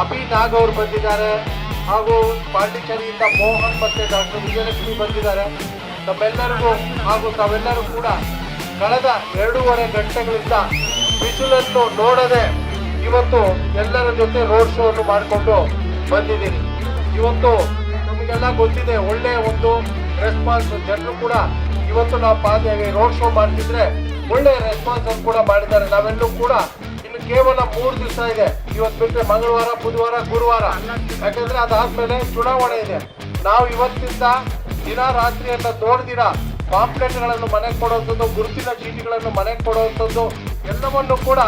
ಅಭಿ ನಾಗ್ ಅವರು ಬಂದಿದ್ದಾರೆ ಹಾಗೂ ಪಾಂಡಿಚೇರಿಯಿಂದ ಮೋಹನ್ ಮತ್ತೆ ಡಾಕ್ಟರ್ ವಿಜಯಲಕ್ಷ್ಮಿ ಬಂದಿದ್ದಾರೆ. ತಮ್ಮೆಲ್ಲರಿಗೂ ಹಾಗೂ ತಾವೆಲ್ಲರೂ ಕೂಡ ಕಳೆದ ಎರಡೂವರೆ ಗಂಟೆಗಳಿಂದ ಬಿಸಿಲನ್ನು ನೋಡದೆ ಇವತ್ತು ಎಲ್ಲರ ಜೊತೆ ರೋಡ್ ಶೋ ಅನ್ನು ಮಾಡಿಕೊಂಡು ಬಂದಿದ್ದೀನಿ ಇವತ್ತು ನಮಗೆಲ್ಲ ಗೊತ್ತಿದೆ ಒಳ್ಳೆಯ ಒಂದು ರೆಸ್ಪಾನ್ಸ್ ಜನರು ಕೂಡ ಇವತ್ತು ನಾವು ಪಾದ ರೋಡ್ ಶೋ ಮಾಡ್ತಿದ್ರೆ ಒಳ್ಳೆಯ ರೆಸ್ಪಾನ್ಸ್ ಕೂಡ ಮಾಡಿದ್ದಾರೆ. ನಾವೆಲ್ಲೂ ಕೂಡ ಕೇವಲ ಮೂರು ದಿವಸ ಇದೆ. ಇವತ್ತು ಬಿಟ್ಟರೆ ಮಂಗಳವಾರ, ಬುಧವಾರ, ಗುರುವಾರ. ಯಾಕಂದ್ರೆ ಅದಾದ್ಮೇಲೆ ಚುನಾವಣೆ ಇದೆ. ನಾವು ಇವತ್ತಿಂದ ದಿನ ರಾತ್ರಿ ಎಲ್ಲ ನೋಡ್ದಿರ? ಪಾಂಪ್ಲೆಟ್ಗಳನ್ನು ಮನೆಗೆ ಕೊಡುವಂಥದ್ದು ಗುರುತಿನ ಚೀಟಿಗಳನ್ನು ಮನೆಗೆ ಕೊಡುವಂಥದ್ದು ಎಲ್ಲವನ್ನು ಕೂಡ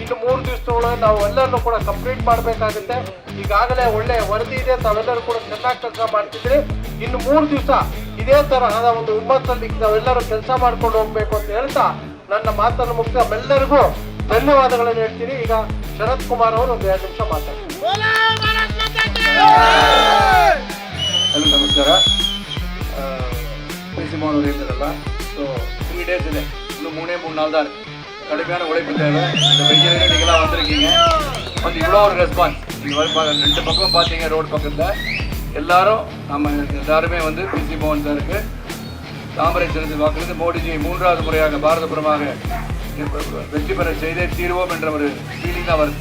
ಇನ್ನು ಮೂರು ದಿವಸದೊಳಗೆ ನಾವು ಎಲ್ಲರನ್ನು ಕೂಡ ಕಂಪ್ಲೀಟ್ ಮಾಡಬೇಕಾಗುತ್ತೆ. ಈಗಾಗಲೇ ಒಳ್ಳೆ ವರದಿ ಇದೆ, ತಾವೆಲ್ಲರೂ ಕೂಡ ಚೆನ್ನಾಗಿ ಕೆಲಸ ಮಾಡ್ತಿದ್ರಿ. ಇನ್ನು ಮೂರು ದಿವಸ ಇದೇ ತರಹದ ಒಂದು ಹುಮ್ಮಸ್ಸಲ್ಲಿ ನಾವೆಲ್ಲರೂ ಕೆಲಸ ಮಾಡ್ಕೊಂಡು ಹೋಗ್ಬೇಕು ಅಂತ ಹೇಳ್ತಾ ನನ್ನ ಮಾತನ್ನು ಮುಗಿಸ ನಮ್ಮೆಲ್ಲರಿಗೂ ಧನ್ಯವಾದಗಳನ್ನು ಹೇಳ್ತೀನಿ ಈಗ ಶರತ್ ಕುಮಾರ್ ಅವರು ಒಂದು ಎರಡು ನಿಮಿಷ ಮಾತಾಡ್ತಾರೆ ಎಲ್ಲರಿಗೂ ನಮಸ್ಕಾರ பேசிமான ஒரு இருந்ததல்ல ஸோ த்ரீ டேஸ் இது இன்னும் மூணே மூணு நாள் தான் இருக்கு கடுமையான உழைப்பு தேவை இந்த வெயிலே நீங்களாம் வந்திருக்கீங்க வந்து இவ்வளோ ஒரு ரெஸ்பான்ஸ் நீங்கள் வந்து பா- ரெண்டு பக்கம் பார்த்தீங்க ரோடு பக்கத்தில் எல்லாரும் நம்ம எல்லாருமே வந்து பிசி மோகன் சாருக்கு தாமரை சிறந்து வாக்குறது மோடிஜி மூன்றாவது முறையாக பாரத புறமாக வெற்றி பெற செய்தே தீர்வோம் என்ற ஒரு ஃபீலிங் அவர்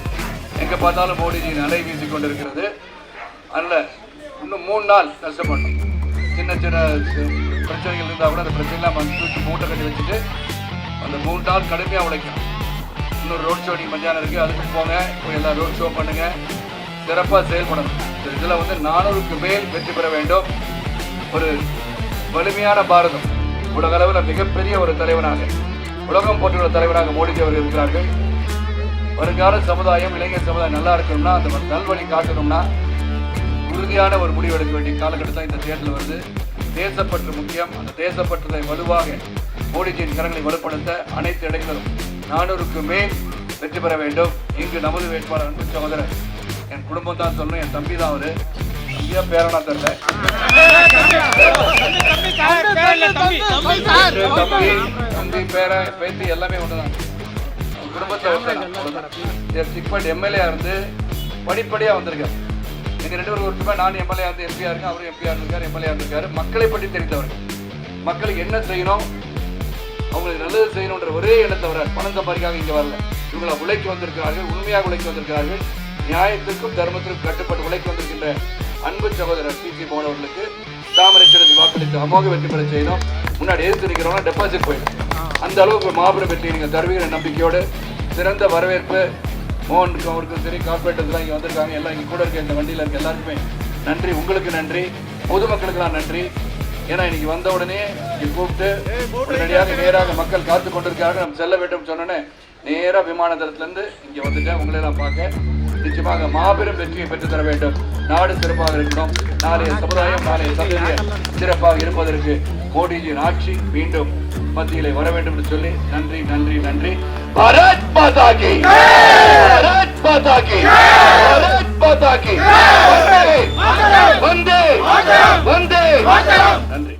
எங்கே பார்த்தாலும் மோடிஜியின் அலை வீசி கொண்டிருக்கிறது. அல்ல இன்னும் மூணு நாள் கஷ்டப்பட்டோம் சின்ன சின்ன பிரச்சனைகள் இருந்தால் கூட அந்த பிரச்சனைலாம் நம்ம தூக்கி மூட்டை கட்டி வச்சுட்டு அந்த மூணு நாள் கடுமையாக உழைக்கணும். இன்னொரு ரோட் ஷோ நீங்கள் மத்தியானம் இருக்குது அதுக்கு போங்க. போய் எல்லாம் ரோட் ஷோ பண்ணுங்கள் சிறப்பாக செயல்படணும். இதில் வந்து நானூறுக்கு மேல் வெற்றி பெற வேண்டும். ஒரு வலிமையான பாரதம். உலக அளவில் மிகப்பெரிய ஒரு தலைவனாக உலகம் போற்றுள்ள தலைவராக மோடிஜி அவர்கள் இருக்கிறார்கள். வருங்கால சமுதாயம் இளைஞர் சமுதாயம் நல்லா இருக்கணும்னா அந்த நல்வழி காட்டணும்னா உறுதியான ஒரு முடிவு எடுக்க வேண்டிய காலகட்டத்தில் இந்த தேர்தல் வருது. தேசப்பற்று முக்கியம். அந்த தேசப்பற்றதை வலுவாக மோடிஜியின் கரங்களை வலுப்படுத்த அனைத்து இடங்களிலும் நானூறுக்கு மேல் வெற்றி பெற வேண்டும். இங்கு நமது வேட்பாளர் அன்பு சகோதரர். என் குடும்பம் தான் சொல்லணும் என் தம்பி தான் அவர். இந்தியா பேரனா தெரியல. தம்பி தம்பி பேர பேத்தி எல்லாமே ஒன்றுதான் உங்க குடும்பத்துல ஒருத்தர் சிக்பட் எம்எல்ஏ இருந்து படிப்படியாக வந்திருக்காரு எங்க ரெண்டு பேரும் ஒருத்தமே நான் எம்எல்ஏ வந்து எம்பியா இருக்கேன் அவரும் எம்பியா இருந்திருக்காரு எம்எல்ஏ இருந்திருக்காரு மக்களை பற்றி தெரிந்தவர்கள் மக்களுக்கு என்ன செய்யணும் அவங்களுக்கு நல்லது செய்யணுன்ற ஒரே எண்ணத்தை வர பணம் சம்பாதிக்காக இங்கே வரல இவங்களை உழைக்க வந்திருக்கிறார்கள் உண்மையாக உழைக்க வந்திருக்கிறார்கள் நியாயத்திற்கும் தர்மத்திற்கும் கட்டுப்பட்டு உழைக்க வந்திருக்கின்ற அன்பு சகோதரர் பி சி மோகன் அவர்களுக்கு தாமரை சிறந்து வாக்களித்து அமோக வெற்றி பெற செய்யணும் முன்னாடி எதிர்த்து நிற்கிறவங்க டெபாசிட் போயிடும். அந்த அளவுக்கு ஒரு மாபெரும் வெற்றி நீங்கள் தருவீங்கிற நம்பிக்கையோடு சிறந்த வரவேற்பு மோகனுக்கு அவருக்கும் சரி கார்பரேட்டர்லாம் இங்கே வந்திருக்காங்க எல்லாம் இங்கே கூட இருக்க இந்த வண்டியில் இருக்க எல்லாருக்குமே நன்றி உங்களுக்கு நன்றி பொதுமக்களுக்கெல்லாம் நன்றி. ஏன்னா இன்னைக்கு வந்த உடனே இங்கே கூப்பிட்டு உடனடியாக நேராக மக்கள் காத்து கொண்டிருக்காங்க நம்ம செல்ல வேண்டும் சொன்னோன்னே நேராக விமான தளத்துலேருந்து இங்கே வந்துட்டேன். உங்களையெல்லாம் பார்க்க. நிச்சயமாக மாபெரும் வெற்றியை பெற்று தர வேண்டும். நாடு சிறப்பாக இருக்கணும். நாளைய சமுதாயம் நாளைய சந்ததியர் சிறப்பாக இருப்பதற்கு மோடிஜியின் ஆட்சி மீண்டும் மத்தியிலே வர வேண்டும் என்று சொல்லி நன்றி நன்றி நன்றி. பாரத் மாதா கி பாரத் மாதா கி பாரத் மாதா கி வந்தே! வந்தே! வந்தே! நன்றி.